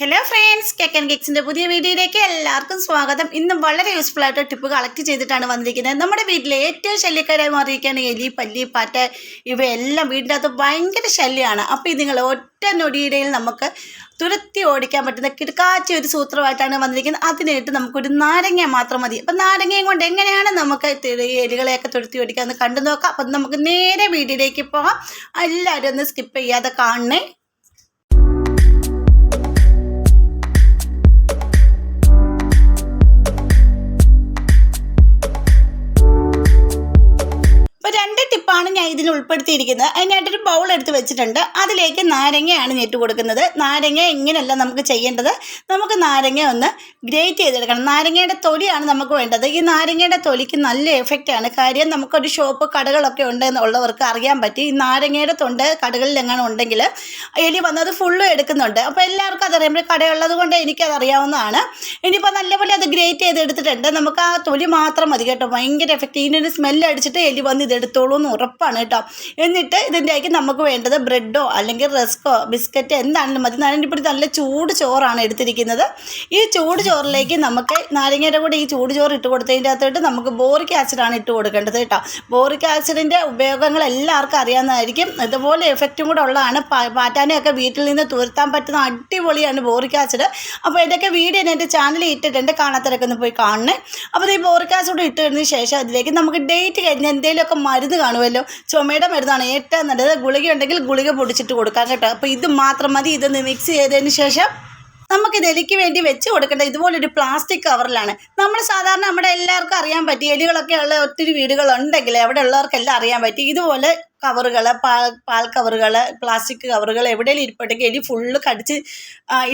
Hello friends cake and പുതിയ വീഡിയോയിലേക്ക് എല്ലാവർക്കും സ്വാഗതം. ഇന്ന് വളരെ യൂസ്ഫുൾ ആയിട്ട് ടിപ്പ് കളക്ട് ചെയ്തിട്ടാണ് വന്നിരിക്കുന്നത്. നമ്മുടെ വീട്ടിലെ ഏറ്റവും ശല്യക്കാരായി മാറിയിരിക്കുകയാണ് എലി പല്ലി പാറ്റ ഇവയെല്ലാം വീടിന്റെ അകത്ത് ഭയങ്കര ശല്യമാണ്. അപ്പോൾ ഇത് നിങ്ങൾ ഒറ്റ നൊടിയിടയിൽ നമുക്ക് തുരത്തി ഓടിക്കാൻ പറ്റുന്ന കിടക്കാച്ച ഒരു സൂത്രമായിട്ടാണ് വന്നിരിക്കുന്നത്. അതിനായിട്ട് നമുക്കൊരു നാരങ്ങ മാത്രം മതി. അപ്പം നാരങ്ങയും കൊണ്ട് എങ്ങനെയാണ് നമുക്ക് എലികളെയൊക്കെ തുരത്തി ഓടിക്കാമെന്ന് കണ്ടു നോക്കാം. അപ്പം നമുക്ക് നേരെ വീഡിയോയിലേക്ക് പോകാം. എല്ലാവരും ഒന്ന് സ്കിപ്പ് ചെയ്യാതെ കാണണേ. ഇപ്പോൾ രണ്ട് ടിപ്പാണ് ഞാൻ ഇതിൽ ഉൾപ്പെടുത്തിയിരിക്കുന്നത്. അതിനായിട്ടൊരു ബൗൾ എടുത്ത് വെച്ചിട്ടുണ്ട്. അതിലേക്ക് നാരങ്ങയാണ് ഞെട്ട് കൊടുക്കുന്നത്. നാരങ്ങ ഇങ്ങനെയല്ല നമുക്ക് ചെയ്യേണ്ടത്? നമുക്ക് നാരങ്ങ ഒന്ന് ഗ്രേറ്റ് ചെയ്തെടുക്കണം. നാരങ്ങയുടെ തൊലിയാണ് നമുക്ക് വേണ്ടത്. ഈ നാരങ്ങയുടെ തൊലിക്ക് നല്ല എഫക്റ്റാണ് കാര്യം നമുക്കൊരു ഷോപ്പ് കടകളൊക്കെ ഉണ്ട് എന്നുള്ളവർക്ക് അറിയാൻ പറ്റി. ഈ നാരങ്ങയുടെ തൊണ്ട് കടകളിൽ എങ്ങനെ ഉണ്ടെങ്കിൽ എലി വന്നത് ഫുള്ളും എടുക്കുന്നുണ്ട്. അപ്പോൾ എല്ലാവർക്കും അതറിയുമ്പോൾ കടയുള്ളത് കൊണ്ട് എനിക്കത് അറിയാവുന്നതാണ് ഇനിയിപ്പോൾ നല്ലപോലെ അത് ഗ്രേറ്റ് ചെയ്ത് എടുത്തിട്ടുണ്ട് നമുക്ക് ആ തൊലി മാത്രം മതി കേട്ടോ. ഭയങ്കര എഫക്റ്റ് ഇതിനൊരു സ്മെല്ല് അടിച്ചിട്ട് എലി വന്ന് ഇത് എടുത്തോളൂ എന്ന് ഉറപ്പാണ് കേട്ടോ. എന്നിട്ട് ഇതിന്റെ ആയിക്ക് നമുക്ക് വേണ്ടത് ബ്രെഡോ അല്ലെങ്കിൽ റസ്കോ ബിസ്ക്കറ്റ് എന്താണെങ്കിലും മതി. നാരങ്ങപ്പൊടി നല്ല ചൂട് ചോറാണ് എടുത്തിരിക്കുന്നത്. ഈ ചൂട് ചോറിലേക്ക് നമുക്ക് നാരങ്ങയുടെ കൂടെ ഈ ചൂട് ചോറ് ഇട്ട് കൊടുത്തതിന്റെ അകത്തോട്ട് നമുക്ക് ബോറിക് ആസിഡാണ് ഇട്ട് കൊടുക്കേണ്ടത് കേട്ടോ. ബോറിക് ആസിഡിന്റെ ഉപയോഗങ്ങൾ എല്ലാവർക്കും അറിയാവുന്നതായിരിക്കും. ഇതുപോലെ എഫക്റ്റും കൂടെ ഉള്ളതാണ്. പാറ്റാനെയൊക്കെ വീട്ടിൽ നിന്ന് തുരുത്താൻ പറ്റുന്ന അടിപൊളിയാണ് ബോറിക് ആസിഡ്. അപ്പോൾ ഇതൊക്കെ വീഡിയോ എന്റെ ചാനലിൽ ഇട്ടിട്ടുണ്ട്. കാണാത്തവരൊക്കെ ഒന്ന് പോയി കാണണേ. അപ്പോൾ ഈ ബോറിക് ആസിഡ് ഇട്ടതിന് ശേഷം അതിലേക്ക് നമുക്ക് ഡേറ്റ് കഴിഞ്ഞ് എന്തെങ്കിലുമൊക്കെ മരുന്ന് കാണുമല്ലോ. ചുമയുടെ മരുന്നാണ് ഏറ്റവും നല്ലത്. ഗുളിക ഉണ്ടെങ്കിൽ ഗുളിക പൊടിച്ചിട്ട് കൊടുക്കാം കേട്ടോ. അപ്പോൾ ഇത് മാത്രം മതി. ഇതൊന്ന് മിക്സ് ചെയ്തതിന് ശേഷം നമുക്ക് എലിക്ക് വേണ്ടി വെച്ച് കൊടുക്കേണ്ട ഇതുപോലൊരു പ്ലാസ്റ്റിക് കവറിലാണ് നമ്മൾ സാധാരണ നമ്മുടെ എല്ലാവർക്കും അറിയാൻ പറ്റി എലികളൊക്കെ ഉള്ള ഒത്തിരി വീടുകളുണ്ടെങ്കിൽ അവിടെ ഉള്ളവർക്കെല്ലാം അറിയാൻ പറ്റി. ഇതുപോലെ കവറുകൾ പാൽ പാൽ കവറുകൾ പ്ലാസ്റ്റിക് കവറുകൾ എവിടെയെങ്കിലും ഇരിപ്പട്ടെങ്കിൽ എലി ഫുള്ള് കടിച്ച്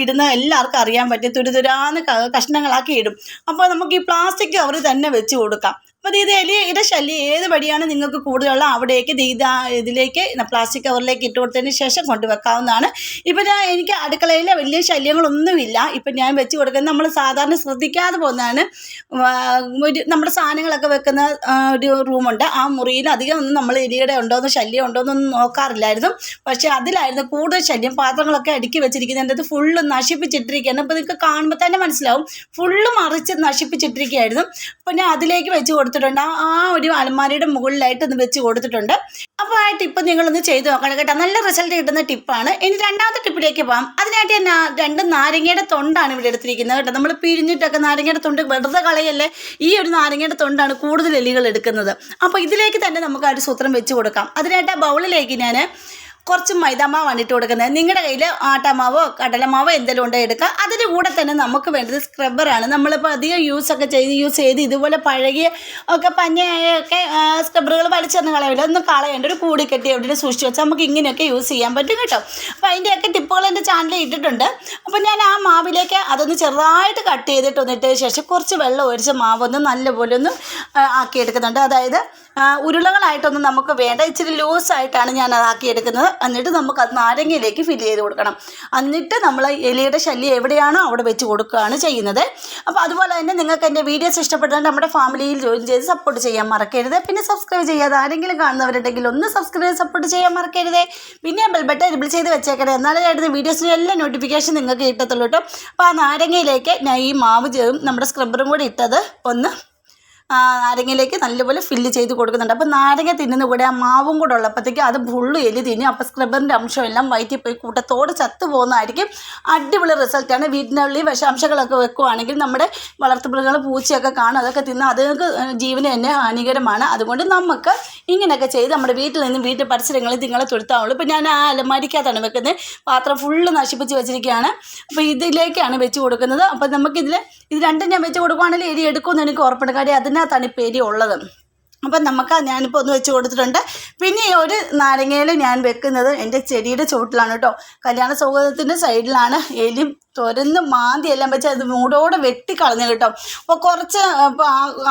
ഇടുന്ന എല്ലാവർക്കും അറിയാൻ പറ്റും. തുരുതുരാന്ന് കഷ്ണങ്ങളാക്കി ഇടും. അപ്പോൾ നമുക്ക് ഈ പ്ലാസ്റ്റിക് കവർ തന്നെ വെച്ച് കൊടുക്കാം. അപ്പോൾ ഇത് എലിയുടെ ശല്യം ഏത് വഴിയാണ് നിങ്ങൾക്ക് കൂടുതലുള്ള അവിടേക്ക് ദേ ഇതാ ഇതിലേക്ക് പ്ലാസ്റ്റിക് കവറിലേക്ക് ഇട്ട് കൊടുത്തതിന് ശേഷം കൊണ്ടുവെക്കാവുന്നതാണ്. ഇപ്പം ഞാൻ എനിക്ക് അടുക്കളയിൽ വലിയ ശല്യങ്ങളൊന്നുമില്ല. ഇപ്പം ഞാൻ വെച്ച് കൊടുക്കുന്നത് നമ്മൾ സാധാരണ ശ്രദ്ധിക്കാതെ പോകുന്നതാണ്. ഒരു നമ്മുടെ സാധനങ്ങളൊക്കെ വെക്കുന്ന ഒരു റൂമുണ്ട് ആ മുറിയിൽ അധികം ഒന്നും നമ്മൾ എലിയുടെ ഉണ്ടോയെന്ന് ശല്യം ഉണ്ടോയെന്നൊന്നും നോക്കാറില്ലായിരുന്നു. പക്ഷേ അതിലായിരുന്നു കൂടുതൽ ശല്യം. പാത്രങ്ങളൊക്കെ അടുക്കി വെച്ചിരിക്കുന്നതിന്റെ അത് ഫുള്ള് നശിപ്പിച്ചിട്ടിരിക്കുകയാണ്. അപ്പോൾ നിങ്ങൾക്ക് കാണുമ്പോൾ തന്നെ മനസ്സിലാവും. ഫുള്ള് മറിച്ച് നശിപ്പിച്ചിട്ടിരിക്കുകയായിരുന്നു. അപ്പോൾ ഞാൻ അതിലേക്ക് വെച്ച് കൊടുത്തിട്ടുണ്ട്. ആ ഒരു അലമാരയുടെ മുകളിലായിട്ട് ഒന്ന് വെച്ച് കൊടുത്തിട്ടുണ്ട്. അപ്പോൾ ആ ടിപ്പ് നിങ്ങളൊന്ന് ചെയ്ത് നോക്കണം കേട്ടോ. നല്ല റിസൾട്ട് കിട്ടുന്ന ടിപ്പാണ് ഇനി രണ്ടാമത്തെ ടിപ്പിലേക്ക് പോകാം അതിനായിട്ട് ഞാൻ രണ്ട് നാരങ്ങയുടെ തൊണ്ടാണ് ഇവിടെ എടുത്തിരിക്കുന്നത് കേട്ടോ. നമ്മൾ പിഴിഞ്ഞിട്ടൊക്കെ നാരങ്ങയുടെ തൊണ്ട് വെറുതെ കളയല്ലേ? ഈ ഒരു നാരങ്ങയുടെ തൊണ്ടാണ് കൂടുതൽ എലികൾ എടുക്കുന്നത്. അപ്പോൾ ഇതിലേക്ക് തന്നെ നമുക്ക് ആ ഒരു സൂത്രം വെച്ച് കൊടുക്കാം. അതിനായിട്ട് ആ ബൗളിലേക്ക് ഞാൻ കുറച്ച് മൈദാമാവാണ് ഇട്ട് കൊടുക്കുന്നത്. നിങ്ങളുടെ കയ്യിൽ ആട്ടമാവോ കടലമാവോ എന്തെങ്കിലും ഉണ്ടോ എടുക്കുക. അതിന്റെ കൂടെ തന്നെ നമുക്ക് വേണ്ടത് സ്ക്രബ്ബറാണ് നമ്മളിപ്പോൾ അധികം യൂസ് ഒക്കെ ചെയ്ത് യൂസ് ചെയ്ത് ഇതുപോലെ പഴകിയ ഒക്കെ പഞ്ഞയൊക്കെ സ്ക്രബ്ബറുകൾ വലിച്ചെറിഞ്ഞ് കളയില്ല ഒന്ന് കളയേണ്ട. ഒരു കൂടി കെട്ടി എവിടെ സൂക്ഷിച്ച് വെച്ചാൽ നമുക്ക് ഇങ്ങനെയൊക്കെ യൂസ് ചെയ്യാൻ പറ്റും കേട്ടോ. അപ്പോൾ അതിന്റെയൊക്കെ ടിപ്പുകൾ എന്റെ ചാനലിൽ ഇട്ടിട്ടുണ്ട്. അപ്പോൾ ഞാൻ ആ മാവിലേക്ക് അതൊന്ന് ചെറുതായിട്ട് കട്ട് ചെയ്തിട്ട് വന്നിട്ട് ശേഷം കുറച്ച് വെള്ളം ഒഴിച്ച് മാവൊന്ന് നല്ലപോലെ ഒന്ന് ആക്കിയെടുക്കുന്നുണ്ട്. അതായത് ഉരുളകളായിട്ടൊന്നും നമുക്ക് വേണ്ട. ഇച്ചിരി ലൂസായിട്ടാണ് ഞാൻ അതാക്കിയെടുക്കുന്നത് എന്നിട്ട് നമുക്ക് അത് നാരങ്ങയിലേക്ക് ഫില്ല് ചെയ്ത് കൊടുക്കണം. എന്നിട്ട് നമ്മൾ എലിയുടെ ശല്യം എവിടെയാണോ അവിടെ വെച്ച് കൊടുക്കുകയാണ് ചെയ്യുന്നത്. അപ്പോൾ അതുപോലെ തന്നെ നിങ്ങൾക്ക് എന്റെ വീഡിയോസ് ഇഷ്ടപ്പെട്ടാൽ നമ്മുടെ ഫാമിലിയിൽ ജോയിൻ ചെയ്ത് സപ്പോർട്ട് ചെയ്യാൻ മറക്കരുത്. പിന്നെ സബ്സ്ക്രൈബ് ചെയ്യാതെ ആരെങ്കിലും കാണുന്നവരുണ്ടെങ്കിൽ ഒന്ന് സബ്സ്ക്രൈബ് സപ്പോർട്ട് ചെയ്യാൻ മറക്കരുത്. പിന്നെ ബെൽ ബട്ടൺ എബിൾ ചെയ്ത് വെച്ചേക്കണേ. എന്നാലേ ആയിരുന്നു വീഡിയോസിന്റെ എല്ലാ നോട്ടിഫിക്കേഷൻ നിങ്ങൾക്ക് കിട്ടത്തുള്ളൂ കേട്ടോ. അപ്പോൾ ആ നാരങ്ങയിലേക്ക് ഞാൻ ഈ മാവ് നമ്മുടെ സ്ക്രബറും കൂടി ഇട്ടത് ഒന്ന് നാരങ്ങയിലേക്ക് നല്ലപോലെ ഫില്ല് ചെയ്ത് കൊടുക്കുന്നുണ്ട്. അപ്പോൾ നാരങ്ങ തിന്നുന്ന കൂടെ ആ മാവും കൂടെ ഉള്ളപ്പോഴത്തേക്ക് അത് ഫുള്ള് എലി തിന്നും അപ്പോൾ സ്ക്രബറിന്റെ അംശമെല്ലാം വയറ്റിൽ പോയി കൂട്ടത്തോട് ചത്തു പോകുന്നതായിരിക്കും. അടിപൊളി റിസൾട്ടാണ് വീടിനുള്ളിൽ വിഷാംശങ്ങളൊക്കെ വെക്കുവാണെങ്കിൽ നമ്മുടെ വളർത്തുമൃഗങ്ങൾ പൂച്ചയൊക്കെ കാണും അതൊക്കെ തിന്ന് അതുങ്ങൾക്ക് ജീവന് തന്നെ ഹാനികരമാണ്. അതുകൊണ്ട് നമുക്ക് ഇങ്ങനെയൊക്കെ ചെയ്ത് നമ്മുടെ വീട്ടിൽ നിന്നും വീട്ടിൽ പരിസരങ്ങളിൽ നിങ്ങളെ തുരുത്താവുള്ളൂ. ഇപ്പോൾ ഞാൻ ആ അലമാരിക്കകത്താണ് വെക്കുന്നത്. പാത്രം ഫുള്ള് നശിപ്പിച്ച് വെച്ചിരിക്കുകയാണ്. അപ്പോൾ ഇതിലേക്കാണ് വെച്ച് കൊടുക്കുന്നത്. അപ്പോൾ നമുക്കിതിൽ ഇത് രണ്ടും ഞാൻ വെച്ച് കൊടുക്കുവാണെങ്കിൽ എരി എടുക്കുമെന്ന് എനിക്ക് ഉറപ്പുണ്ട്. കാര്യം അതിനകത്താണ് ഈ പെരി ഉള്ളത്. അപ്പം നമുക്ക് ഞാനിപ്പോൾ ഒന്ന് വെച്ച് കൊടുത്തിട്ടുണ്ട്. പിന്നെ ഈ ഒരു നാരങ്ങയിൽ ഞാൻ വെക്കുന്നത് എന്റെ ചെടിയുടെ ചുവട്ടിലാണ് കേട്ടോ. കല്യാണ സൗകര്യത്തിന്റെ സൈഡിലാണ്. എലി തുരന്ന് മാന്തി എല്ലാം വെച്ച് അത് മൂടോടെ വെട്ടിക്കളഞ്ഞു കേട്ടോ. അപ്പോൾ കുറച്ച്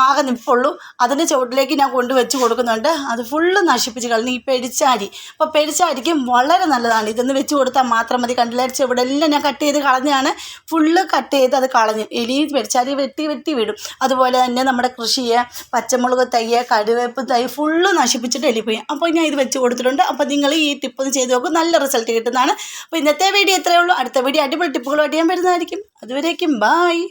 ആകെ നിൽപ്പുള്ളൂ അതിന്റെ ചുവട്ടിലേക്ക് ഞാൻ കൊണ്ട് വെച്ച് കൊടുക്കുന്നുണ്ട്. അത് ഫുള്ള് നശിപ്പിച്ച് കളഞ്ഞു ഈ പെരിച്ചാരി. അപ്പോൾ പെരിച്ചാരിക്കും വളരെ നല്ലതാണ്. ഇതൊന്ന് വെച്ച് കൊടുത്താൽ മാത്രം മതി. കണ്ടിലടിച്ച് ഇവിടെ എല്ലാം ഞാൻ കട്ട് ചെയ്ത് കളഞ്ഞാണ് ഫുള്ള് കട്ട് ചെയ്ത് അത് കളഞ്ഞു. എലി പെരിച്ചാരി വെട്ടി വെട്ടി വിടും. അതുപോലെ തന്നെ നമ്മുടെ കൃഷിയെ പച്ചമുളക് തയ്യ കരുവേപ്പ് തൈ ഫുള്ള് നശിപ്പിച്ചിട്ട് എലിപ്പോയി അപ്പോൾ ഞാൻ ഇത് വെച്ച് കൊടുത്തിട്ടുണ്ട്. അപ്പോൾ നിങ്ങൾ ഈ ടിപ്പ് ഒന്ന് ചെയ്ത് നോക്കും. നല്ല റിസൾട്ട് കിട്ടുന്നതാണ്. അപ്പോൾ ഇന്നത്തെ വീഡിയോ ഇത്രയേ ഉള്ളൂ. അടുത്ത വീഡിയോ അടിപൊളി ടിപ്പുകളുമായിട്ട് ആയിട്ട് ഞാൻ വരുന്നതായിരിക്കും. അതുവരേക്കും ബായ്